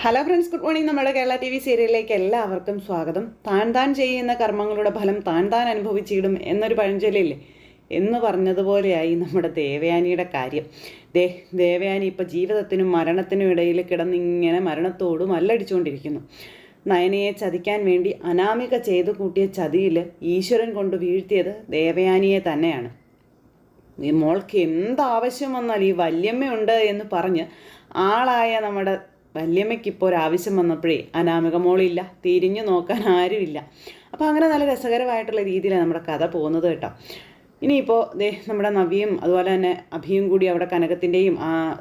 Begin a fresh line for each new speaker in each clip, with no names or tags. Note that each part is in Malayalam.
ഹലോ ഫ്രണ്ട്സ് ഗുഡ് മോർണിംഗ് നമ്മുടെ കേരള ടി വി സീരിയലിലേക്ക് എല്ലാവർക്കും സ്വാഗതം. താൻ താൻ ചെയ്യുന്ന കർമ്മങ്ങളുടെ ഫലം താൻ താൻ അനുഭവിച്ചിടും എന്നൊരു പഴഞ്ചൊല്ലില്ലേ? എന്ന് പറഞ്ഞതുപോലെയായി നമ്മുടെ ദേവയാനിയുടെ കാര്യം. ദേ ദേവയാനി ഇപ്പോൾ ജീവിതത്തിനും മരണത്തിനും ഇടയിൽ കിടന്നിങ്ങനെ മരണത്തോടും മല്ലടിച്ചുകൊണ്ടിരിക്കുന്നു. നയനയെ ചതിക്കാൻ വേണ്ടി അനാമിക ചെയ്തു കൂട്ടിയ ചതിയിൽ ഈശ്വരൻ കൊണ്ട് വീഴ്ത്തിയത് ദേവയാനിയെ തന്നെയാണ്. ഈ മോൾക്ക് എന്താവശ്യം വന്നാൽ ഈ വല്യമ്മയുണ്ട് എന്ന് പറഞ്ഞ് ആളായ നമ്മുടെ വല്യമ്മയ്ക്ക് ഇപ്പോൾ ഒരാവശ്യം വന്നപ്പോഴേ അനാമിക മോളില്ല തിരിഞ്ഞു നോക്കാൻ ആരുമില്ല. അപ്പോൾ അങ്ങനെ നല്ല രസകരമായിട്ടുള്ള രീതിയിലാണ് നമ്മുടെ കഥ പോകുന്നത് കേട്ടോ. ഇനിയിപ്പോൾ ദേ നമ്മുടെ നവിയും അതുപോലെ തന്നെ അഭിയും കൂടി അവിടെ കനകത്തിന്റെയും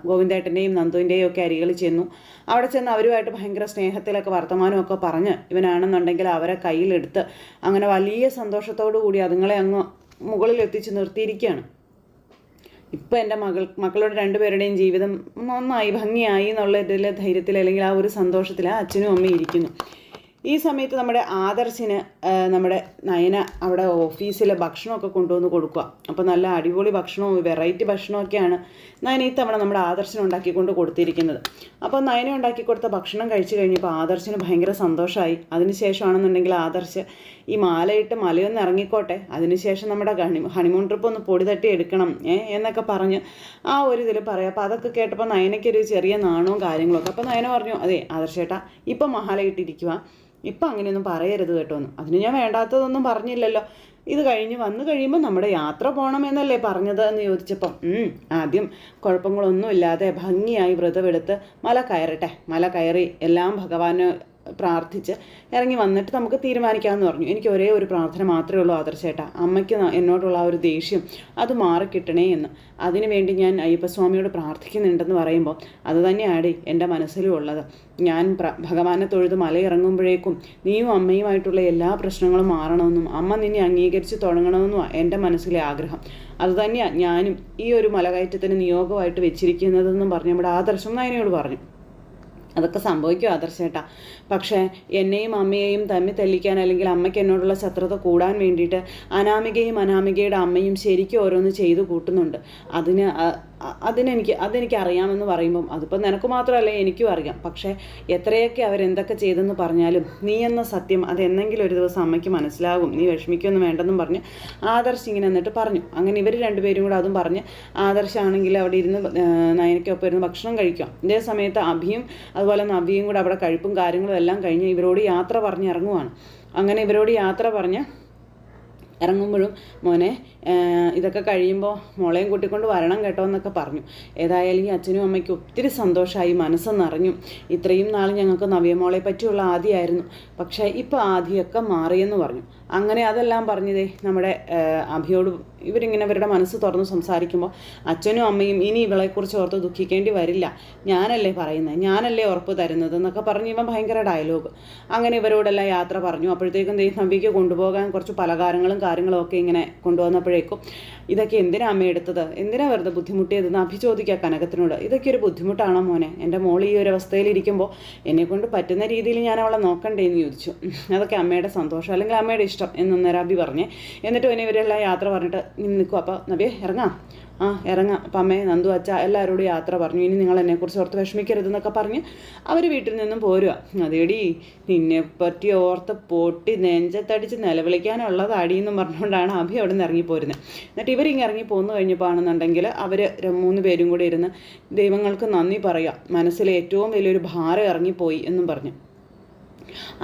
ഗോവിന്ദേട്ടന്റെയും നന്ദുവിന്റെയും ഒക്കെ അരികൾ ചെന്നു. അവിടെ ചെന്ന് അവരുമായിട്ട് ഭയങ്കര സ്നേഹത്തിലൊക്കെ വർത്തമാനമൊക്കെ പറഞ്ഞ് ഇവനാണെന്നുണ്ടെങ്കിൽ അവരെ കയ്യിലെടുത്ത് അങ്ങനെ വലിയ സന്തോഷത്തോടു കൂടി അതുങ്ങളെ അങ്ങ് മുകളിൽ എത്തിച്ച് നിർത്തിയിരിക്കുകയാണ്. ഇപ്പം എന്റെ മകൾ മക്കളുടെ രണ്ടുപേരുടെയും ജീവിതം നന്നായി ഭംഗിയായി എന്നുള്ള ഇതിൽ ധൈര്യത്തിൽ അല്ലെങ്കിൽ ആ ഒരു സന്തോഷത്തിൽ അച്ഛനും അമ്മയും ഇരിക്കുന്നു. ഈ സമയത്ത് നമ്മുടെ ആദർശിന് നമ്മുടെ നയന അവിടെ ഓഫീസിലെ ഭക്ഷണമൊക്കെ കൊണ്ടുവന്ന് കൊടുക്കുക അപ്പോൾ നല്ല അടിപൊളി ഭക്ഷണവും വെറൈറ്റി ഭക്ഷണമൊക്കെയാണ് നയന ഈ തവണ നമ്മുടെ ആദർശിന് ഉണ്ടാക്കിക്കൊണ്ട് കൊടുത്തിരിക്കുന്നത്. അപ്പോൾ നയന ഉണ്ടാക്കി കൊടുത്ത ഭക്ഷണം കഴിച്ചു കഴിഞ്ഞപ്പോൾ ആദർശിന് ഭയങ്കര സന്തോഷമായി അതിനുശേഷമാണെന്നുണ്ടെങ്കിൽ ആദർശ് ഈ മാലയിട്ട് മലയൊന്ന് ഇറങ്ങിക്കോട്ടെ. അതിനുശേഷം നമ്മുടെ ഹണി ഹണിമൂൺ ട്രിപ്പ് ഒന്ന് പൊടി തട്ടി എടുക്കണം എന്നൊക്കെ പറഞ്ഞ് ആ ഒരു ഇതിൽ പറയാം. അപ്പോൾ അതൊക്കെ കേട്ടപ്പോൾ നയനയ്ക്കൊരു ചെറിയ നാണവും കാര്യങ്ങളൊക്കെ. അപ്പോൾ നയന പറഞ്ഞു അതെ ആദർശേട്ടാ ഇപ്പം മഹാലയിട്ടിരിക്കുക ഇപ്പം അങ്ങനെയൊന്നും പറയരുത് കേട്ടോ എന്ന്. അതിന് ഞാൻ വേണ്ടാത്തതൊന്നും പറഞ്ഞില്ലല്ലോ. ഇത് കഴിഞ്ഞ് വന്നു കഴിയുമ്പോൾ നമ്മുടെ യാത്ര പോകണമെന്നല്ലേ പറഞ്ഞത് എന്ന് ചോദിച്ചപ്പം ആദ്യം കുഴപ്പങ്ങളൊന്നുമില്ലാതെ ഭംഗിയായി വ്രതമെടുത്ത് മല കയറട്ടെ. മല കയറി എല്ലാം ഭഗവാന് പ്രാർത്ഥിച്ച് ഇറങ്ങി വന്നിട്ട് നമുക്ക് തീരുമാനിക്കാമെന്ന് പറഞ്ഞു. എനിക്ക് ഒരേ ഒരു പ്രാർത്ഥന മാത്രമേ ഉള്ളൂ ആദർശേട്ടാ അമ്മയ്ക്ക് എന്നോടുള്ള ആ ഒരു ദേഷ്യം അത് മാറിക്കിട്ടണേ എന്ന്. അതിനുവേണ്ടി ഞാൻ അയ്യപ്പസ്വാമിയോട് പ്രാർത്ഥിക്കുന്നുണ്ടെന്ന് പറയുമ്പോൾ അത് തന്നെയാണ് എന്റെ മനസ്സിലും ഉള്ളത്. ഞാൻ ഭഗവാനെ തൊഴുത് മലയിറങ്ങുമ്പോഴേക്കും നീയും അമ്മയുമായിട്ടുള്ള എല്ലാ പ്രശ്നങ്ങളും മാറണമെന്നും അമ്മ നിന്നെ അംഗീകരിച്ച് തുടങ്ങണമെന്നുമാണ് എന്റെ മനസ്സിലെ ആഗ്രഹം. അതുതന്നെയാണ് ഞാനും ഈ ഒരു മലകയറ്റത്തിന് നിയോഗമായിട്ട് വെച്ചിരിക്കുന്നതെന്നും പറഞ്ഞ് നമ്മുടെ ആദർശം നയനയോട് പറഞ്ഞു. അതൊക്കെ സംഭവിക്കും ആദർശേട്ടാ. പക്ഷേ എന്നെയും അമ്മയെയും തമ്മിൽ തെല്ലിക്കാൻ അല്ലെങ്കിൽ അമ്മയ്ക്ക് എന്നോടുള്ള ശത്രുത കൂടാൻ വേണ്ടിയിട്ട് അനാമികയും അനാമികയുടെ അമ്മയും ശരിക്കും ഓരോന്ന് ചെയ്തു കൂട്ടുന്നുണ്ട്. അതിന് അതിനെനിക്ക് അതെനിക്ക് അറിയാമെന്ന് പറയുമ്പം അതിപ്പോൾ നിനക്ക് മാത്രമല്ല എനിക്കും അറിയാം. പക്ഷേ എത്രയൊക്കെ അവരെന്തൊക്കെ ചെയ്തെന്ന് പറഞ്ഞാലും നീ എന്ന സത്യം അത് എന്നെങ്കിലും ഒരു ദിവസം അമ്മയ്ക്ക് മനസ്സിലാകും. നീ വിഷമിക്കൊന്നും വേണ്ടെന്നും പറഞ്ഞ് ആദർശ് ഇങ്ങനെ എന്നിട്ട് പറഞ്ഞു. അങ്ങനെ ഇവർ രണ്ടുപേരും കൂടെ അതും പറഞ്ഞ് ആദർശാണെങ്കിൽ അവിടെ ഇരുന്ന് നയനയ്ക്കൊപ്പം ഇരുന്ന് ഭക്ഷണം കഴിക്കാം. ഇതേ സമയത്ത് അഭിയും അതുപോലെ നവിയും കൂടെ അവിടെ കഴിപ്പും കാര്യങ്ങളും എല്ലാം കഴിഞ്ഞ് ഇവരോട് യാത്ര പറഞ്ഞ് ഇറങ്ങുവാണ്. അങ്ങനെ ഇവരോട് യാത്ര പറഞ്ഞ് ഇറങ്ങുമ്പോഴും മോനെ ഇതൊക്കെ കഴിയുമ്പോൾ മോളെയും കൂട്ടിക്കൊണ്ട് വരണം കേട്ടോ എന്നൊക്കെ പറഞ്ഞു. ഏതായാലും ഈ അച്ഛനും അമ്മയ്ക്ക് ഒത്തിരി സന്തോഷമായി മനസ്സ് നിറഞ്ഞു ഇത്രയും നാൾ ഞങ്ങൾക്ക് നവ്യമോളെ പറ്റിയുള്ള ആദ്യമായിരുന്നു. പക്ഷേ ഇപ്പോൾ ആദ്യമൊക്കെ മാറിയെന്ന് പറഞ്ഞു. അങ്ങനെ അതെല്ലാം പറഞ്ഞതേ നമ്മുടെ അഭിയോട് ഇവരിങ്ങനെ ഇവരുടെ മനസ്സ് തുറന്ന് സംസാരിക്കുമ്പോൾ അച്ഛനും അമ്മയും ഇനി ഇവളെക്കുറിച്ച് ഓർത്ത് ദുഃഖിക്കേണ്ടി വരില്ല. ഞാനല്ലേ പറയുന്നത് ഞാനല്ലേ ഉറപ്പ് തരുന്നത് എന്നൊക്കെ പറഞ്ഞ് ഇവൻ ഭയങ്കര ഡയലോഗ് അങ്ങനെ ഇവരോടെല്ലാം യാത്ര പറഞ്ഞു. അപ്പോഴത്തേക്കും ദേ നവ്യയ്ക്ക് കൊണ്ടുപോകാൻ കുറച്ച് പലകാരങ്ങളും കാര്യങ്ങളും ഒക്കെ ഇങ്ങനെ കൊണ്ടുവന്നപ്പോഴേക്കും ഇതൊക്കെ എന്തിനാ അമ്മ എടുത്തത്? എന്തിനാ വെറുതെ ബുദ്ധിമുട്ടിയതെന്ന് എന്ന് അഭിചോദിക്കുക കനകത്തിനോട്. ഇതൊക്കെ ഒരു ബുദ്ധിമുട്ടാണോ മോനെ? എന്റെ മോൾ ഈ ഒരു അവസ്ഥയിലിരിക്കുമ്പോൾ എന്നെക്കൊണ്ട് പറ്റുന്ന രീതിയിൽ ഞാൻ അവളെ നോക്കണ്ടേ എന്ന് ചോദിച്ചു. അതൊക്കെ അമ്മയുടെ സന്തോഷം അല്ലെങ്കിൽ അമ്മയുടെ ഇഷ്ടം എന്നൊന്നേരം അഭി പറഞ്ഞേ. എന്നിട്ട് പിന്നെ ഇവരെല്ലാം യാത്ര പറഞ്ഞിട്ട് നിൽക്കും അപ്പോൾ നബിയെ ഇറങ്ങാം. ആ ഇറങ്ങാം. അപ്പം അമ്മേ നന്ദു അച്ഛ എല്ലാവരോടും യാത്ര പറഞ്ഞു. ഇനി നിങ്ങൾ എന്നെക്കുറിച്ച് ഓർത്ത് വിഷമിക്കരുതെന്നൊക്കെ പറഞ്ഞ് അവർ വീട്ടിൽ നിന്നും പോരുക അതേടി നിന്നെ പറ്റി ഓർത്ത് പൊട്ടി നെഞ്ചത്തടിച്ച് നിലവിളിക്കാനുള്ളത് അടിയെന്നും പറഞ്ഞുകൊണ്ടാണ് അഭി അവിടെ നിന്ന് ഇറങ്ങിപ്പോരുന്നത് എന്നിട്ട് ഇവരിങ്ങനെ ഇറങ്ങി പോന്നു കഴിഞ്ഞപ്പോൾ ആണെന്നുണ്ടെങ്കിൽ അവർ മൂന്ന് പേരും കൂടി ഇരുന്ന് ദൈവങ്ങൾക്ക് നന്ദി പറയുക. മനസ്സിൽ ഏറ്റവും വലിയൊരു ഭാരം ഇറങ്ങിപ്പോയി എന്നും പറഞ്ഞു.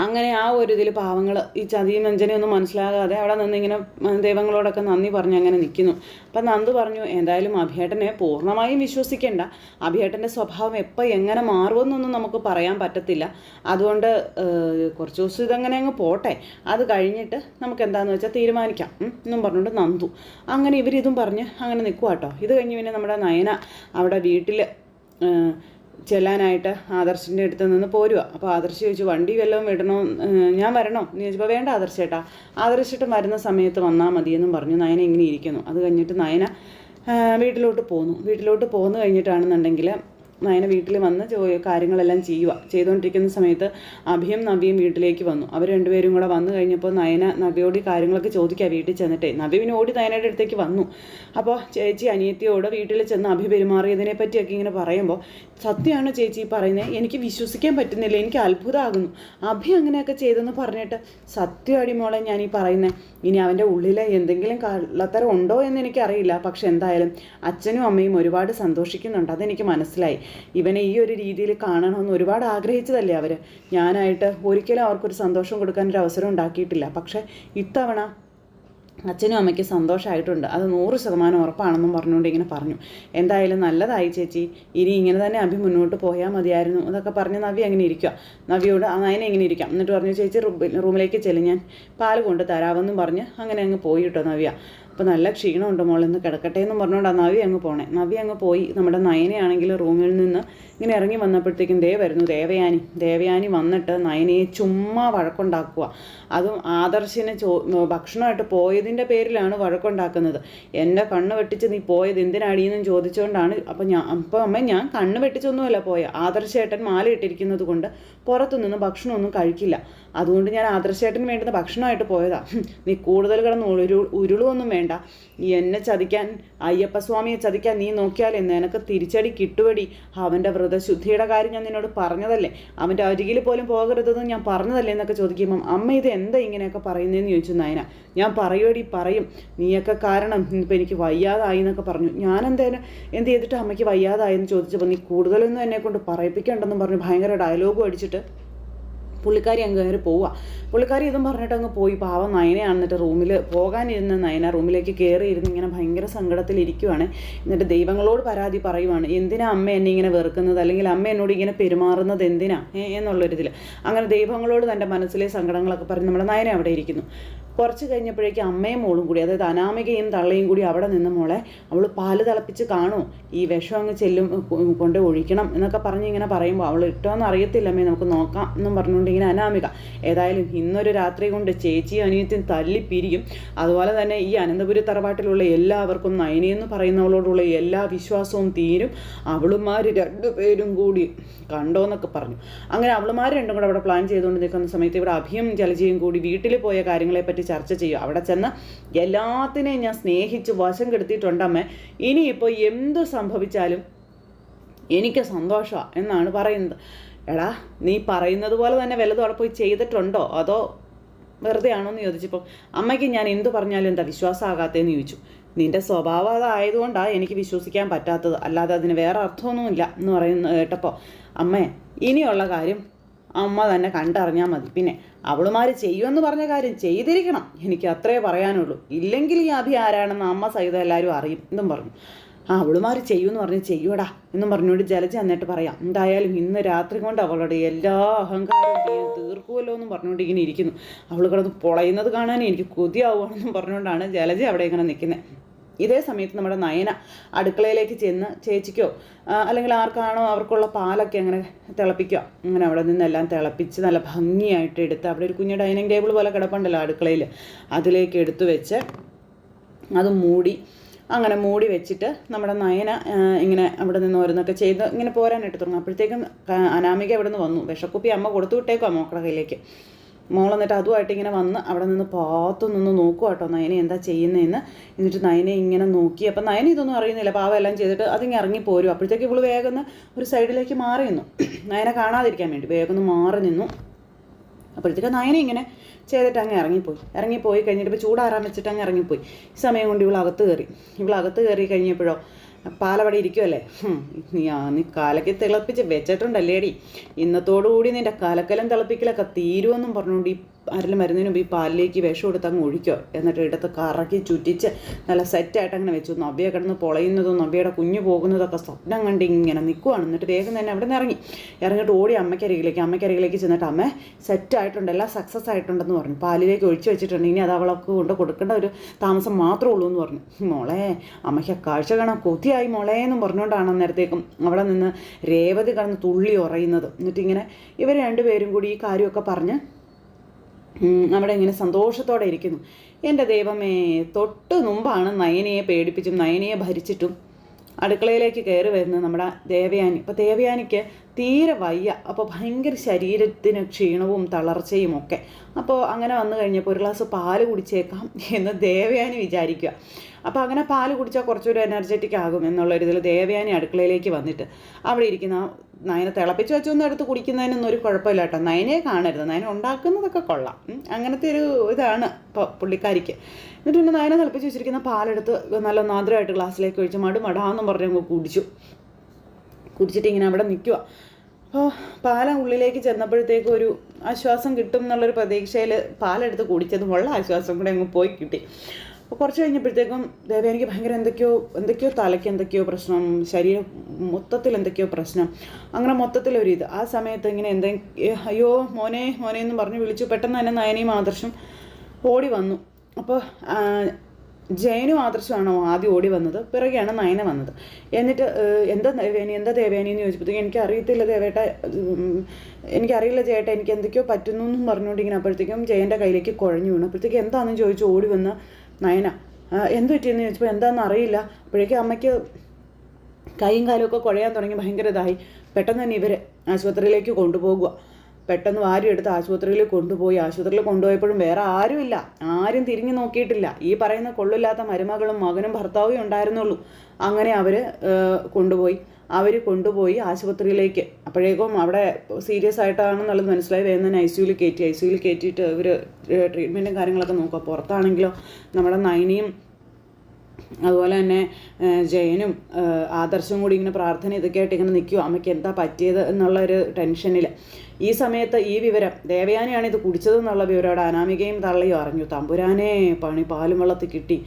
അങ്ങനെ ആ ഒരു ഇതിൽ പാവങ്ങൾ ഈ ചതിയും ഒന്നും മനസ്സിലാകാതെ അവിടെ നിന്ന് ഇങ്ങനെ ദൈവങ്ങളോടൊക്കെ നന്ദി പറഞ്ഞ് അങ്ങനെ നിൽക്കുന്നു അപ്പം നന്ദു പറഞ്ഞു എന്തായാലും അഭിയേട്ടനെ പൂർണമായും വിശ്വസിക്കേണ്ട. അഭിയേട്ടന്റെ സ്വഭാവം എപ്പോൾ എങ്ങനെ മാറുമെന്നൊന്നും നമുക്ക് പറയാൻ പറ്റത്തില്ല. അതുകൊണ്ട് കുറച്ച് ദിവസം ഇതങ്ങനെ അങ്ങ് പോട്ടെ. അത് കഴിഞ്ഞിട്ട് നമുക്ക് എന്താണെന്ന് വെച്ചാൽ തീരുമാനിക്കാം. എന്നും പറഞ്ഞുകൊണ്ട് നന്ദു. അങ്ങനെ ഇവരിതും പറഞ്ഞ് അങ്ങനെ നിൽക്കുക കേട്ടോ ഇത് കഴിഞ്ഞ് പിന്നെ നമ്മുടെ നയന അവിടെ വീട്ടിൽ ചെല്ലാനായിട്ട് ആദർശിന്റെ അടുത്ത് നിന്ന് പോരുക അപ്പോൾ ആദർശ് ചോദിച്ചു വണ്ടി വല്ലതും വിടണോ? ഞാൻ വരണോ? എന്ന് ചോദിച്ചപ്പോൾ വേണ്ട ആദർശേട്ടാ ആദർശിട്ട് വരുന്ന സമയത്ത് വന്നാൽ മതിയെന്നും പറഞ്ഞു നയന ഇങ്ങനെ ഇരിക്കുന്നു. അത് കഴിഞ്ഞിട്ട് നയന വീട്ടിലോട്ട് പോന്നു. വീട്ടിലോട്ട് പോന്നു കഴിഞ്ഞിട്ടാണെന്നുണ്ടെങ്കിൽ നയന വീട്ടിൽ വന്ന് കാര്യങ്ങളെല്ലാം ചെയ്യുക. ചെയ്തുകൊണ്ടിരിക്കുന്ന സമയത്ത് അഭിയും നവിയും വീട്ടിലേക്ക് വന്നു. അവർ രണ്ടുപേരും കൂടെ വന്നു കഴിഞ്ഞപ്പോൾ നയന നവിയോട് കാര്യങ്ങളൊക്കെ ചോദിക്കുക വീട്ടിൽ ചെന്നിട്ടേ. നവി പിന്നെ ഓടി നയനയുടെ അടുത്തേക്ക് വന്നു. അപ്പോൾ ചേച്ചി അനിയത്തിയോട് വീട്ടിൽ ചെന്ന് അഭി പെരുമാറിയതിനെ പറ്റിയൊക്കെ ഇങ്ങനെ പറയുമ്പോൾ സത്യമാണ് ചേച്ചി പറയുന്നത് എനിക്ക് വിശ്വസിക്കാൻ പറ്റുന്നില്ല. എനിക്ക് അത്ഭുതമാകുന്നു അഭി അങ്ങനെയൊക്കെ ചെയ്തെന്ന് പറഞ്ഞിട്ട് സത്യമാടി മോളെ ഞാൻ ഈ പറയുന്നത് ഇനി അവന്റെ ഉള്ളിൽ എന്തെങ്കിലും കള്ളത്തരം ഉണ്ടോ എന്ന് എനിക്കറിയില്ല. പക്ഷെ എന്തായാലും അച്ഛനും അമ്മയും ഒരുപാട് സന്തോഷിക്കുന്നുണ്ട്. അതെനിക്ക് മനസ്സിലായി. ഇവനെ ഈ ഒരു രീതിയിൽ കാണണമെന്ന് ഒരുപാട് ആഗ്രഹിച്ചതല്ലേ അവർ ഞാനായിട്ട് ഒരിക്കലും അവർക്കൊരു സന്തോഷം കൊടുക്കാനൊരു അവസരം ഉണ്ടാക്കിയിട്ടില്ല. പക്ഷേ ഇത്തവണ അച്ഛനും അമ്മയ്ക്ക് സന്തോഷമായിട്ടുണ്ട്. അത് നൂറ് ശതമാനം ഉറപ്പാണെന്നും പറഞ്ഞുകൊണ്ട് ഇങ്ങനെ പറഞ്ഞു. എന്തായാലും നല്ലതായി ചേച്ചി. ഇനി ഇങ്ങനെ തന്നെ അഭി മുന്നോട്ട് പോയാൽ മതിയായിരുന്നു എന്നൊക്കെ പറഞ്ഞ് നവി അങ്ങനെ ഇരിക്കുക നവിയോട് ആ നയനെ ഇങ്ങനെ ഇരിക്കാം. എന്നിട്ട് പറഞ്ഞു ചേച്ചി റൂമിലേക്ക് ചെല്ലു. ഞാൻ പാൽ കൊണ്ട് തരാമെന്നും പറഞ്ഞ് അങ്ങനെ അങ്ങ് പോയിട്ടോ നവിയ. അപ്പോൾ നല്ല ക്ഷീണമുണ്ട് മോളെന്ന് കിടക്കട്ടെ എന്നും പറഞ്ഞുകൊണ്ടാണ് നവി അങ്ങ് പോണേ. നവി അങ്ങ് പോയി. നമ്മുടെ നയനയാണെങ്കിൽ റൂമിൽ നിന്ന് ഇങ്ങനെ ഇറങ്ങി വന്നപ്പോഴത്തേക്കും ദേ വരുന്നു ദേവയാനി. ദേവയാനി വന്നിട്ട് നയനയെ ചുമ്മാ വഴക്കുണ്ടാക്കുക. അതും ആദർശിനെ ചോ ഭക്ഷണമായിട്ട് പോയതിന്റെ പേരിലാണ് വഴക്കുണ്ടാക്കുന്നത്. എന്റെ കണ്ണ് വെട്ടിച്ച് നീ പോയത് എന്തിനാടിയെന്നും ചോദിച്ചുകൊണ്ടാണ് അപ്പം ഞാൻ അപ്പം അമ്മ ഞാൻ കണ്ണ് വെട്ടിച്ചൊന്നുമല്ല പോയ. ആദർശേട്ടൻ മാല ഇട്ടിരിക്കുന്നത് കൊണ്ട് പുറത്തുനിന്ന് ഭക്ഷണമൊന്നും കഴിക്കില്ല. അതുകൊണ്ട് ഞാൻ ആദർശേട്ടന് വേണ്ടുന്ന ഭക്ഷണമായിട്ട് പോയതാ. നീ കൂടുതൽ കിടന്ന് ഉരുളൊന്നും വേണ്ട. എന്നെ ചതിക്കാൻ അയ്യപ്പസ്വാമിയെ ചതിക്കാൻ നീ നോക്കിയാലേ നിനക്ക് തിരിച്ചടി കിട്ടുവടി. അവന്റെ വ്രതശുദ്ധിയുടെ കാര്യം ഞാൻ നിന്നോട് പറഞ്ഞതല്ലേ? അവന്റെ അരികിൽ പോലും പോകരുതെന്ന് ഞാൻ പറഞ്ഞതല്ലേ എന്നൊക്കെ ചോദിക്കുമ്പം അമ്മ ഇത് എന്താ ഇങ്ങനെയൊക്കെ പറയുന്നതെന്ന് ചോദിച്ചു നയന. ഞാൻ പറയുവടി പറയും. നീയൊക്കെ കാരണം ഇപ്പം എനിക്ക് വയ്യാതായി എന്നൊക്കെ പറഞ്ഞു. ഞാൻ എന്തായാലും എന്ത് ചെയ്തിട്ട് അമ്മയ്ക്ക് വയ്യാതായെന്ന് ചോദിച്ചപ്പോൾ നീ കൂടുതലൊന്നും എന്നെ കൊണ്ട് പറയിപ്പിക്കണ്ടെന്നും പറഞ്ഞു ഭയങ്കര ഡയലോഗും അടിച്ചിട്ട് പുള്ളിക്കാരി അങ്ങ് കയറി പോവുക പുള്ളിക്കാരി ഇതും പറഞ്ഞിട്ട് അങ്ങ് പോയി. പാവം നയനയാണ് എന്നിട്ട് റൂമിൽ പോകാനിരുന്ന നയന റൂമിലേക്ക് കയറി ഇരുന്ന് ഇങ്ങനെ ഭയങ്കര സങ്കടത്തിലിരിക്കുവാണ് എന്നിട്ട് ദൈവങ്ങളോട് പരാതി പറയുവാണ്. എന്തിനാ അമ്മ എന്നെ ഇങ്ങനെ വെറുക്കുന്നത്? അല്ലെങ്കിൽ അമ്മ എന്നോട് ഇങ്ങനെ പെരുമാറുന്നത് എന്തിനാ? എന്നുള്ളൊരിതിൽ അങ്ങനെ ദൈവങ്ങളോട് തന്റെ മനസ്സിലെ സങ്കടങ്ങളൊക്കെ പറഞ്ഞ് നമ്മുടെ നയന അവിടെ ഇരിക്കുന്നു. കുറച്ച് കഴിഞ്ഞപ്പോഴേക്കും അമ്മയും മോളും കൂടി അതായത് അനാമികയും തള്ളയും കൂടി അവിടെ നിന്ന് മോളെ അവൾ പാൽ തിളപ്പിച്ച് കാണൂ ഈ വിഷം അങ്ങ് ചെല്ലും കൊണ്ട് ഒഴിക്കണം എന്നൊക്കെ പറഞ്ഞ് ഇങ്ങനെ പറയുമ്പോൾ അവൾ ഇട്ടോന്ന് അറിയത്തില്ലമ്മേ നമുക്ക് നോക്കാം എന്നും പറഞ്ഞുകൊണ്ട് ഇങ്ങനെ അനാമിക ഏതായാലും ഇന്നൊരു രാത്രി കൊണ്ട് ചേച്ചിയും അനിയത്തിയും തല്ലിപ്പിരിയും അതുപോലെ തന്നെ ഈ അനന്തപുരി തറവാട്ടിലുള്ള എല്ലാവർക്കും നയനിയെന്ന് പറയുന്നവളോടുള്ള എല്ലാ വിശ്വാസവും തീരും. അവളുമാർ രണ്ടുപേരും കൂടി കണ്ടോ എന്നൊക്കെ പറഞ്ഞു. അങ്ങനെ അവളുമാർ രണ്ടും കൂടെ അവിടെ പ്ലാൻ ചെയ്തുകൊണ്ട് നിൽക്കുന്ന സമയത്ത് ഇവിടെ അഭിയും ജലജയും കൂടി വീട്ടിൽ പോയ കാര്യങ്ങളെപ്പറ്റി ചർച്ച ചെയ്യും. അവിടെ ചെന്ന് എല്ലാത്തിനെയും ഞാൻ സ്നേഹിച്ച് വശം കെടുത്തിയിട്ടുണ്ടമ്മേ. ഇനിയിപ്പോൾ എന്തു സംഭവിച്ചാലും എനിക്ക് സന്തോഷമാണ് എന്നാണ് പറയുന്നത്. എടാ നീ പറയുന്നത് പോലെ തന്നെ വല്ലതും അവിടെ പോയി ചെയ്തിട്ടുണ്ടോ? അതോ വെറുതെ ആണോ എന്ന് ചോദിച്ചപ്പോൾ അമ്മയ്ക്ക് ഞാൻ എന്തു പറഞ്ഞാലും എന്താ വിശ്വാസമാകാത്തതെന്ന് ചോദിച്ചു. നിന്റെ സ്വഭാവം അതായതുകൊണ്ടാണ് എനിക്ക് വിശ്വസിക്കാൻ പറ്റാത്തത്. അല്ലാതെ അതിന് വേറെ അർത്ഥമൊന്നുമില്ല എന്ന് പറയുന്ന കേട്ടപ്പോൾ അമ്മേ ഇനിയുള്ള കാര്യം അമ്മ തന്നെ കണ്ടറിഞ്ഞാൽ മതി. പിന്നെ അവളുമാർ ചെയ്യുമെന്ന് പറഞ്ഞ കാര്യം ചെയ്തിരിക്കണം. എനിക്ക് അത്രേ പറയാനുള്ളൂ. ഇല്ലെങ്കിൽ ഈ അഭി ആരാണെന്ന് അമ്മ സഹിതം എല്ലാവരും അറിയും എന്നും പറഞ്ഞു. ആ അവളുമാർ ചെയ്യുമെന്ന് പറഞ്ഞ് ചെയ്യൂടാ എന്നും പറഞ്ഞുകൊണ്ട് ജലജ എന്നിട്ട് പറയാം എന്തായാലും ഇന്ന് രാത്രി കൊണ്ട് അവളുടെ എല്ലാ അഹങ്കാരവും തീർക്കുമല്ലോ എന്നും പറഞ്ഞുകൊണ്ട് ഇങ്ങനെ ഇരിക്കുന്നു. അവൾ കിടന്ന് പൊളയുന്നത് കാണാൻ എനിക്ക് കൊതിയാവുകയാണെന്നും പറഞ്ഞുകൊണ്ടാണ് ജലജ അവിടെ ഇങ്ങനെ നിൽക്കുന്നത് ഇതേ സമയത്ത് നമ്മുടെ നയന അടുക്കളയിലേക്ക് ചെന്ന് ചേച്ചിക്കോ അല്ലെങ്കിൽ ആർക്കാണോ അവർക്കുള്ള പാലൊക്കെ അങ്ങനെ തിളപ്പിക്കുക. അങ്ങനെ അവിടെ നിന്നെല്ലാം തിളപ്പിച്ച് നല്ല ഭംഗിയായിട്ട് എടുത്ത് അവിടെ ഒരു കുഞ്ഞു ഡൈനിങ് ടേബിൾ പോലെ കിടപ്പുണ്ടല്ലോ അടുക്കളയിൽ. അതിലേക്ക് എടുത്തു വെച്ച് അത് മൂടി അങ്ങനെ മൂടി വെച്ചിട്ട് നമ്മുടെ നയന ഇങ്ങനെ അവിടെ നിന്ന് ഓരോന്നൊക്കെ ചെയ്ത് ഇങ്ങനെ പോരാനായിട്ട് തുടങ്ങും. അപ്പോഴത്തേക്കും അനാമിക അവിടെ നിന്ന് വന്നു. വിഷക്കുപ്പി അമ്മ കൊടുത്തു വിട്ടേക്കുവാ മോക്കടെ കയ്യിലേക്ക്. മോൾ എന്നിട്ട് അതുമായിട്ട് ഇങ്ങനെ വന്ന് അവിടെ നിന്ന് പാത്തു നിന്ന് നോക്കുക കേട്ടോ നയനെ എന്താ ചെയ്യുന്നതെന്ന് എന്നിട്ട് നയനെ ഇങ്ങനെ നോക്കി. അപ്പം നയന ഇതൊന്നും അറിയുന്നില്ല. പാവ എല്ലാം ചെയ്തിട്ട് അതിങ്ങനെ ഇറങ്ങി പോരും. അപ്പോഴത്തേക്ക് ഇവൾ വേഗം ഒരു സൈഡിലേക്ക് മാറി നിന്നു. നയനെ കാണാതിരിക്കാൻ വേണ്ടി വേഗം മാറി നിന്നു. അപ്പോഴത്തേക്ക് നയന ഇങ്ങനെ ചെയ്തിട്ട് അങ്ങ് ഇറങ്ങിപ്പോയി. ഇറങ്ങിപ്പോയി കഴിഞ്ഞിട്ട് ഇപ്പോൾ ചൂടാറാൻ വെച്ചിട്ട് അങ്ങ് ഇറങ്ങിപ്പോയി. ഈ സമയം കൊണ്ട് ഇവൾ അകത്ത് കയറി. ഇവൾ അകത്ത് കയറി കഴിഞ്ഞപ്പോഴോ പാലവിടെ ഇരിക്കുമല്ലേ നീ നീ കാലയ്ക്ക് തിളപ്പിച്ച് വെച്ചിട്ടുണ്ടല്ലേടി. ഇന്നത്തോടുകൂടി നിന്റെ കലക്കലം തിളപ്പിക്കലൊക്കെ തീരുമെന്നും പറഞ്ഞുകൊണ്ട് അരൽ മരുന്നിന് മുമ്പ് ഈ പാലിലേക്ക് വിഷം കൊടുത്ത് അങ്ങ് ഒഴിക്കോ എന്നിട്ട് എടുത്ത് കറക്കി ചുറ്റിച്ച് നല്ല സെറ്റായിട്ട് അങ്ങനെ വെച്ചു നവ്യ കിടന്ന് പൊളയുന്നതും നവ്യയുടെ കുഞ്ഞു പോകുന്നതൊക്കെ സ്വപ്നം കണ്ട് ഇങ്ങനെ നിൽക്കുവാണ് എന്നിട്ട് വേഗം തന്നെ അവിടെ നിന്ന് ഇറങ്ങി. ഇറങ്ങിയിട്ട് ഓടി അമ്മയ്ക്കരികിലേക്ക് അമ്മയ്ക്കരികിലേക്ക് ചെന്നിട്ട് അമ്മ സെറ്റായിട്ടുണ്ട് എല്ലാം സക്സസ് ആയിട്ടുണ്ടെന്ന് പറഞ്ഞു. പാലിലേക്ക് ഒഴിച്ചു വെച്ചിട്ടുണ്ട്. ഇനി അത് അവളൊക്കെ കൊണ്ട് കൊടുക്കേണ്ട ഒരു താമസം മാത്രമേ ഉള്ളൂ എന്ന് പറഞ്ഞു. മോളെ അമ്മയ്ക്ക് കാഴ്ച കാണാൻ കൊതിയായി മോളെ എന്നും പറഞ്ഞുകൊണ്ടാണ് അന്നേരത്തേക്കും അവിടെ നിന്ന് രേവതി കടന്ന് തുള്ളി ഉറയുന്നത്. എന്നിട്ടിങ്ങനെ ഇവർ രണ്ടുപേരും കൂടി ഈ കാര്യമൊക്കെ പറഞ്ഞ് അവിടെ ഇങ്ങനെ സന്തോഷത്തോടെ ഇരിക്കുന്നു. എന്റെ ദൈവമേ തൊട്ട് മുമ്പാണ് നയനയെ പേടിപ്പിച്ചും നയനയെ ഭരിച്ചിട്ടും അടുക്കളയിലേക്ക് കയറി വരുന്നത് നമ്മുടെ ദേവയാനി. അപ്പോൾ ദേവയാനിക്ക് തീരെ വയ്യ. അപ്പോൾ ഭയങ്കര ശരീരത്തിന് ക്ഷീണവും തളർച്ചയും ഒക്കെ. അപ്പോൾ അങ്ങനെ വന്നു കഴിഞ്ഞപ്പോൾ ഒരു ഗ്ലാസ് പാൽ കുടിച്ചേക്കാം എന്ന് ദേവയാനി വിചാരിക്കുക. അപ്പോൾ അങ്ങനെ പാൽ കുടിച്ചാൽ കുറച്ചുകൂടി എനർജറ്റിക് ആകും എന്നുള്ള ഒരു എന്നുള്ളൊരിതിൽ ദേവയാനി അടുക്കളയിലേക്ക് വന്നിട്ട് അവിടെ ഇരിക്കുന്ന നയനെ തിളപ്പിച്ച് വെച്ചൊന്നും എടുത്ത് കുടിക്കുന്നതിനൊന്നും ഒരു കുഴപ്പമില്ല കേട്ടോ. നയനെ കാണരുത്. നയന ഉണ്ടാക്കുന്നതൊക്കെ കൊള്ളാം. അങ്ങനത്തെ ഒരു ഇതാണ് ഇപ്പോൾ പുള്ളിക്കാരിക്ക്. എന്നിട്ട് പിന്നെ നയനെ തിളപ്പിച്ച് വെച്ചിരിക്കുന്ന പാലെടുത്ത് നല്ല നാദ്രമായിട്ട് ഗ്ലാസ്സിലേക്ക് ഒഴിച്ച് മടു മടാന്നും പറഞ്ഞ് കുടിച്ചു. കുടിച്ചിട്ട് ഇങ്ങനെ അവിടെ നിൽക്കുക അപ്പോൾ പാല ഉള്ളിലേക്ക് ചെന്നപ്പോഴത്തേക്കും ഒരു ആശ്വാസം കിട്ടും എന്നുള്ളൊരു പ്രതീക്ഷയിൽ പാലെടുത്ത് കുടിച്ചതും ഉള്ള ആശ്വാസം കൂടെ അങ്ങ് പോയി കിട്ടി. അപ്പോൾ കുറച്ച് കഴിഞ്ഞപ്പോഴത്തേക്കും ദേവ എനിക്ക് ഭയങ്കര എന്തൊക്കെയോ എന്തൊക്കെയോ തലയ്ക്ക് എന്തൊക്കെയോ പ്രശ്നം ശരീരം മൊത്തത്തിൽ എന്തൊക്കെയോ പ്രശ്നം അങ്ങനെ മൊത്തത്തിലൊരു ഇത്. ആ സമയത്ത് ഇങ്ങനെ എന്തെങ്കിലും അയ്യോ മോനെ മോനെ എന്ന് പറഞ്ഞ് വിളിച്ചു. പെട്ടെന്ന് തന്നെ നയനയും ആദർശം ഓടി വന്നു. അപ്പോൾ ജയനും ആദർശമാണോ ആദ്യം ഓടി വന്നത്. പിറകെയാണ് നയന വന്നത്. എന്നിട്ട് എന്താ ദേവേനി എന്താ ദേവേനി എന്ന് ചോദിച്ചപ്പോഴത്തേക്ക് എനിക്ക് അറിയത്തില്ല ദേവേട്ട എനിക്കറിയില്ല ചേട്ട എനിക്ക് എന്തൊക്കെയോ പറ്റുന്നു എന്നും പറഞ്ഞുകൊണ്ടിങ്ങനെ അപ്പോഴത്തേക്കും ജയന്റെ കയ്യിലേക്ക് കുഴഞ്ഞു വീണു. അപ്പോഴത്തേക്ക് എന്താണെന്ന് ചോദിച്ചു ഓടി വന്ന് നയന "ആ, എന്ത് പറ്റിയെന്ന് ചോദിച്ചപ്പോൾ എന്താണെന്ന് അറിയില്ല. അപ്പോഴേക്കും അമ്മയ്ക്ക് കൈയും കാലുമൊക്കെ കുഴയാൻ തുടങ്ങി ഭയങ്കര ഇതായി. പെട്ടെന്ന് തന്നെ ഇവരെ ആശുപത്രിയിലേക്ക് കൊണ്ടുപോകുക പെട്ടെന്ന് വാരിയെടുത്ത് ആശുപത്രിയിൽ കൊണ്ടുപോയി. ആശുപത്രിയിൽ കൊണ്ടുപോയപ്പോഴും വേറെ ആരുമില്ല. ആരും തിരിഞ്ഞു നോക്കിയിട്ടില്ല. ഈ പറയുന്ന കൊള്ളില്ലാത്ത മരുമകളും മകനും ഭർത്താവും ഉണ്ടായിരുന്നുള്ളൂ. അങ്ങനെ അവർ കൊണ്ടുപോയി. അവർ കൊണ്ടുപോയി ആശുപത്രിയിലേക്ക്. അപ്പോഴേക്കും അവിടെ സീരിയസ് ആയിട്ടാണെന്നുള്ളത് മനസ്സിലായി. തന്നെ ഐ സിയുയിൽ കയറ്റി. ഐ സിയുയിൽ കയറ്റിയിട്ട് ഇവർ ട്രീറ്റ്മെന്റും കാര്യങ്ങളൊക്കെ നോക്കുക പുറത്താണെങ്കിലോ നമ്മുടെ നൈനിയും അതുപോലെ തന്നെ ജയനും ആദർശവും കൂടി ഇങ്ങനെ പ്രാർത്ഥന ഇതൊക്കെ ആയിട്ട് ഇങ്ങനെ നിൽക്കുക അമ്മയ്ക്ക് എന്താ പറ്റിയത് എന്നുള്ള ഒരു ടെൻഷനിൽ ഈ സമയത്ത് ഈ വിവരം ദേവയാനിയാണ് ഇത് കുടിച്ചതെന്നുള്ള വിവരം അവിടെ അനാമികയും തള്ളിയും അറിഞ്ഞു. തമ്പുരാനെ പണി പാലും വെള്ളത്തിൽ കിട്ടി.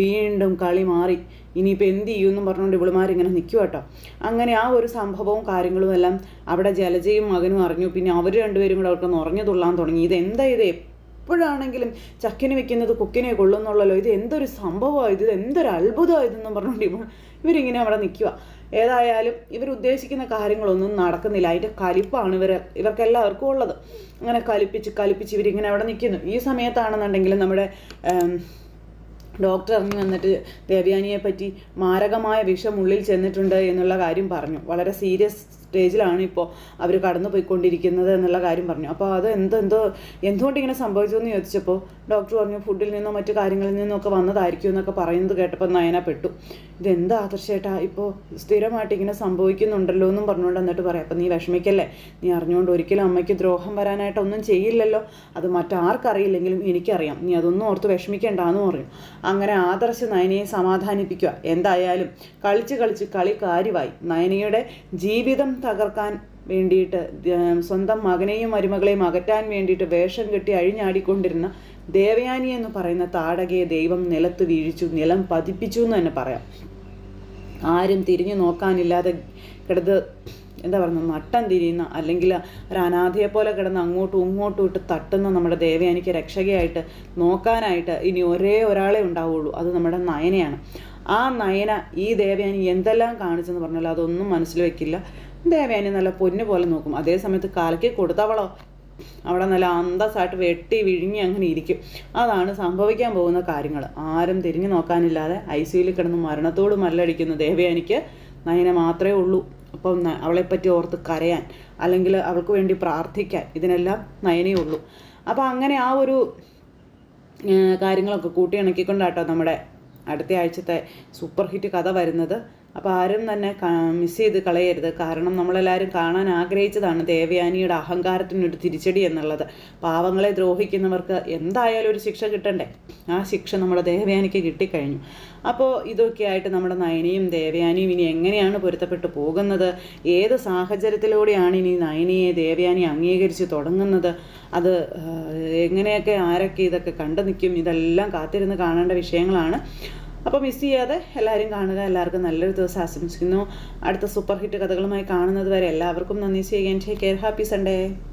വീണ്ടും കളി മാറി. ഇനിയിപ്പോൾ എന്ത് ചെയ്യുമെന്നും പറഞ്ഞുകൊണ്ട് ഇവളുമാരിങ്ങനെ നിൽക്കും കേട്ടോ. അങ്ങനെ ആ ഒരു സംഭവവും കാര്യങ്ങളും എല്ലാം അവിടെ ജലജയും മകനും അറിഞ്ഞു. പിന്നെ അവർ രണ്ടുപേരും കൂടെ അവർക്ക് നിറഞ്ഞു തുള്ളാൻ തുടങ്ങി. എന്താ ഇത്? എപ്പോഴാണെങ്കിലും ചക്കിന് വെക്കുന്നത് കുക്കിനെ കൊള്ളുന്നുള്ളല്ലോ. ഇത് എന്തൊരു സംഭവമാണ് ഇത്? എന്തൊരു അത്ഭുതമാണ് ഇതെന്നും പറഞ്ഞുകൊണ്ട് ഇവ ഇവരിങ്ങനെ അവിടെ നിൽക്കുക. ഏതായാലും ഇവർ ഉദ്ദേശിക്കുന്ന കാര്യങ്ങളൊന്നും നടക്കുന്നില്ല. അതിന്റെ കലിപ്പാണ് ഇവർ ഇവർക്കെല്ലാവർക്കും ഉള്ളത്. അങ്ങനെ കലിപ്പിച്ച് കലിപ്പിച്ച് ഇവരിങ്ങനെ അവിടെ നിൽക്കുന്നു. ഈ സമയത്താണെന്നുണ്ടെങ്കിൽ നമ്മുടെ ഡോക്ടർ ഇറങ്ങി വന്നിട്ട് ദേവയാനിയെ പറ്റി മാരകമായ വിഷം ഉള്ളിൽ ചെന്നിട്ടുണ്ട് എന്നുള്ള കാര്യം പറഞ്ഞു. വളരെ സീരിയസ് സ്റ്റേജിലാണ് ഇപ്പോൾ അവർ കടന്നു പോയിക്കൊണ്ടിരിക്കുന്നത് എന്നുള്ള കാര്യം പറഞ്ഞു. അപ്പോൾ അത് എന്തെന്തോ എന്തോ എന്തുകൊണ്ട് ഇങ്ങനെ സംഭവിച്ചു എന്ന് ചോദിച്ചപ്പോൾ ഡോക്ടർ പറഞ്ഞു ഫുഡിൽ നിന്നോ മറ്റു കാര്യങ്ങളിൽ നിന്നോ ഒക്കെ വന്നതായിരിക്കും എന്നൊക്കെ പറയുന്നത് കേട്ടപ്പോൾ നയന പെട്ടു. ഇതെന്താ ആദർശേട്ടാ? ഇപ്പോൾ സ്ഥിരമായിട്ട് ഇങ്ങനെ സംഭവിക്കുന്നുണ്ടല്ലോ എന്നും പറഞ്ഞുകൊണ്ട് എന്നിട്ട് പറയാം. അപ്പം നീ വിഷമിക്കല്ലേ? നീ അറിഞ്ഞുകൊണ്ട് ഒരിക്കലും അമ്മയ്ക്ക് ദ്രോഹം വരാനായിട്ടൊന്നും ചെയ്യില്ലല്ലോ. അത് മറ്റാർക്കറിയില്ലെങ്കിലും എനിക്കറിയാം. നീ അതൊന്നും ഓർത്ത് വിഷമിക്കേണ്ടാന്ന് പറയും അങ്ങനെ ആദർശ നയനയെ സമാധാനിപ്പിക്കുക. എന്തായാലും കളിച്ച് കളിച്ച് കളി കാര്യമായി. നയനയുടെ ജീവിതം തകർക്കാൻ വേണ്ടിയിട്ട് സ്വന്തം മകനെയും മരുമകളെയും അകറ്റാൻ വേണ്ടിയിട്ട് വേഷം കെട്ടി അഴിഞ്ഞാടിക്കൊണ്ടിരുന്ന ദേവയാനി എന്ന് പറയുന്ന താടകയെ ദൈവം നിലത്ത് വീഴിച്ചു നിലം പതിപ്പിച്ചു എന്ന് തന്നെ പറയാം. ആരും തിരിഞ്ഞു നോക്കാനില്ലാതെ കിടന്ന് എന്താ പറയുക നട്ടം തിരിയുന്ന അല്ലെങ്കിൽ ഒരു അനാഥയെ പോലെ കിടന്ന് അങ്ങോട്ടും ഇങ്ങോട്ടും ഇട്ട് തട്ടുന്ന നമ്മുടെ ദേവയാനിക്ക് രക്ഷകയായിട്ട് നോക്കാനായിട്ട് ഇനി ഒരേ ഒരാളെ ഉണ്ടാവുള്ളൂ. അത് നമ്മുടെ നയനയാണ്. ആ നയന ഈ ദേവയാനി എന്തെല്ലാം കാണിച്ചെന്ന് പറഞ്ഞാൽ അതൊന്നും മനസ്സിൽ വെക്കില്ല. ദേവയാനി നല്ല പൊന്നു പോലെ നോക്കും. അതേ സമയത്ത് കാലയ്ക്ക് കൊടുത്തവളോ? അവിടെ നല്ല അന്തസ്സായിട്ട് വെട്ടി വിഴുങ്ങി അങ്ങനെ ഇരിക്കും. അതാണ് സംഭവിക്കാൻ പോകുന്ന കാര്യങ്ങൾ. ആരും തിരിഞ്ഞു നോക്കാനില്ലാതെ ഐ സിയിൽ കിടന്ന് മരണത്തോട് മല്ലടിക്കുന്ന ദേവയാനിക്ക് നയന മാത്രമേ ഉള്ളൂ. അപ്പം അവളെപ്പറ്റി ഓർത്ത് കരയാൻ അല്ലെങ്കിൽ അവൾക്ക് വേണ്ടി പ്രാർത്ഥിക്കാൻ ഇതിനെല്ലാം നയനേ ഉള്ളൂ. അപ്പോൾ അങ്ങനെ ആ ഒരു കാര്യങ്ങളൊക്കെ കൂട്ടിയിണക്കിക്കൊണ്ടാട്ടോ നമ്മുടെ അടുത്ത ആഴ്ചത്തെ സൂപ്പർ ഹിറ്റ് കഥ വരുന്നത്. അപ്പോൾ ആരും തന്നെ മിസ് ചെയ്ത് കളയരുത്. കാരണം നമ്മളെല്ലാവരും കാണാൻ ആഗ്രഹിച്ചതാണ് ദേവയാനിയുടെ അഹങ്കാരത്തിനൊരു തിരിച്ചടി എന്നുള്ളത്. പാവങ്ങളെ ദ്രോഹിക്കുന്നവർക്ക് എന്തായാലും ഒരു ശിക്ഷ കിട്ടണ്ടേ? ആ ശിക്ഷ നമ്മുടെ ദേവയാനിക്ക് കിട്ടിക്കഴിഞ്ഞു. അപ്പോൾ ഇതൊക്കെയായിട്ട് നമ്മുടെ നയനിയും ദേവയാനിയും ഇനി എങ്ങനെയാണ് പൊരുത്തപ്പെട്ട് പോകുന്നത്? ഏത് സാഹചര്യത്തിലൂടെയാണ് ഇനി നയനിയെ ദേവയാനി അംഗീകരിച്ച് തുടങ്ങുന്നത്? അത് എങ്ങനെയൊക്കെ ആരൊക്കെ ഇതൊക്കെ കണ്ടു നിൽക്കും? ഇതെല്ലാം കാത്തിരുന്ന് കാണേണ്ട വിഷയങ്ങളാണ്. അപ്പോൾ മിസ് ചെയ്യാതെ എല്ലാവരും കാണുക എല്ലാവർക്കും നല്ലൊരു ദിവസം ആശംസിക്കുന്നു. അടുത്ത സൂപ്പർ ഹിറ്റ് കഥകളുമായി കാണുന്നത് വരെ എല്ലാവർക്കും നന്ദി. ചെയ്യുകയും ടേക്ക് കെയർ ഹാപ്പി സൺഡേ